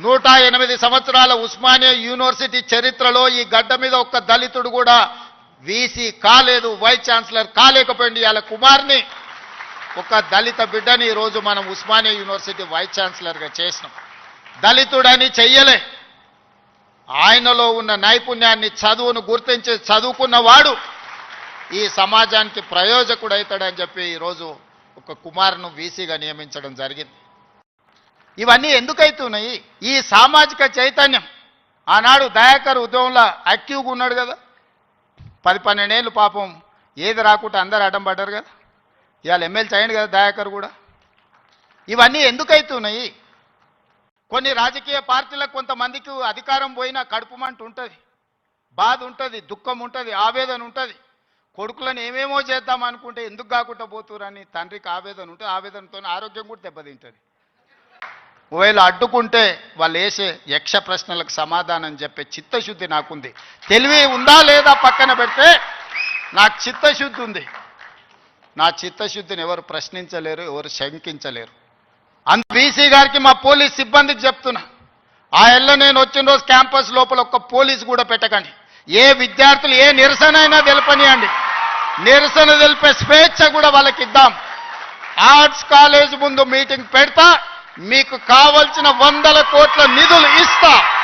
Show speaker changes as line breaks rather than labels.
నూట ఎనిమిది సంవత్సరాల ఉస్మానియా యూనివర్సిటీ చరిత్రలో ఈ గడ్డ మీద ఒక్క దళితుడు కూడా వీసీ కాలేదు వైస్ ఛాన్సలర్ కాలేకపోయింది ఇవాళ కుమార్ని. ఒక దళిత బిడ్డని ఈరోజు మనం ఉస్మానియా యూనివర్సిటీ వైస్ ఛాన్సలర్గా చేసినాం. దళితుడని చెయ్యలే. ఆయనలో ఉన్న నైపుణ్యాన్ని చదువును గుర్తించి చదువుకున్నవాడు ఈ సమాజానికి ప్రయోజకుడవుతాడని చెప్పి ఈరోజు ఒక కుమార్ను వీసీగా నియమించడం జరిగింది. ఇవన్నీ ఎందుకైతున్నాయి? ఈ సామాజిక చైతన్యం ఆనాడు దయాకర్ ఉద్యమంలో యాక్టివ్గా ఉన్నాడు కదా. పది పన్నెండేళ్ళు పాపం ఏది రాకుండా అందరు అడ్డం పడ్డారు కదా. ఇవాళ ఎమ్మెల్సీ చేయండి కదా దయాకర్ కూడా. ఇవన్నీ ఎందుకైతున్నాయి? కొన్ని రాజకీయ పార్టీలకు కొంతమందికి అధికారం పోయినా కడుపు మంట ఉంటుంది బాధ ఉంటుంది దుఃఖం ఉంటుంది ఆవేదన ఉంటుంది. కొడుకులను ఏమేమో చేద్దాం అనుకుంటే ఎందుకు కాకుండా పోతురని తండ్రికి ఆవేదన ఉంటుంది ఆవేదనతో ఆరోగ్యం కూడా దెబ్బతింటుంది. ఒకవేళ అడ్డుకుంటే వాళ్ళు వేసే యక్ష ప్రశ్నలకు సమాధానం చెప్పే చిత్తశుద్ధి నాకుంది. తెలివి ఉందా లేదా పక్కన పెడితే నాకు చిత్తశుద్ధి ఉంది. నా చిత్తశుద్ధిని ఎవరు ప్రశ్నించలేరు ఎవరు శంకించలేరు. అంత బీసీ గారికి మా పోలీస్ సిబ్బందికి చెప్తున్నా. ఆ ఎల్ల నేను వచ్చిన రోజు క్యాంపస్ లోపల ఒక్క పోలీస్ కూడా పెట్టకండి. ఏ విద్యార్థులు ఏ నిరసన అయినా తెలపనియండి. నిరసన తెలిపే స్వేచ్ఛ కూడా వాళ్ళకి ఇద్దాం. ఆర్ట్స్ కాలేజ్ ముందు మీటింగ్ పెడతా మీకు కావలసిన వందల కోట్ల నిధులు ఇస్తా.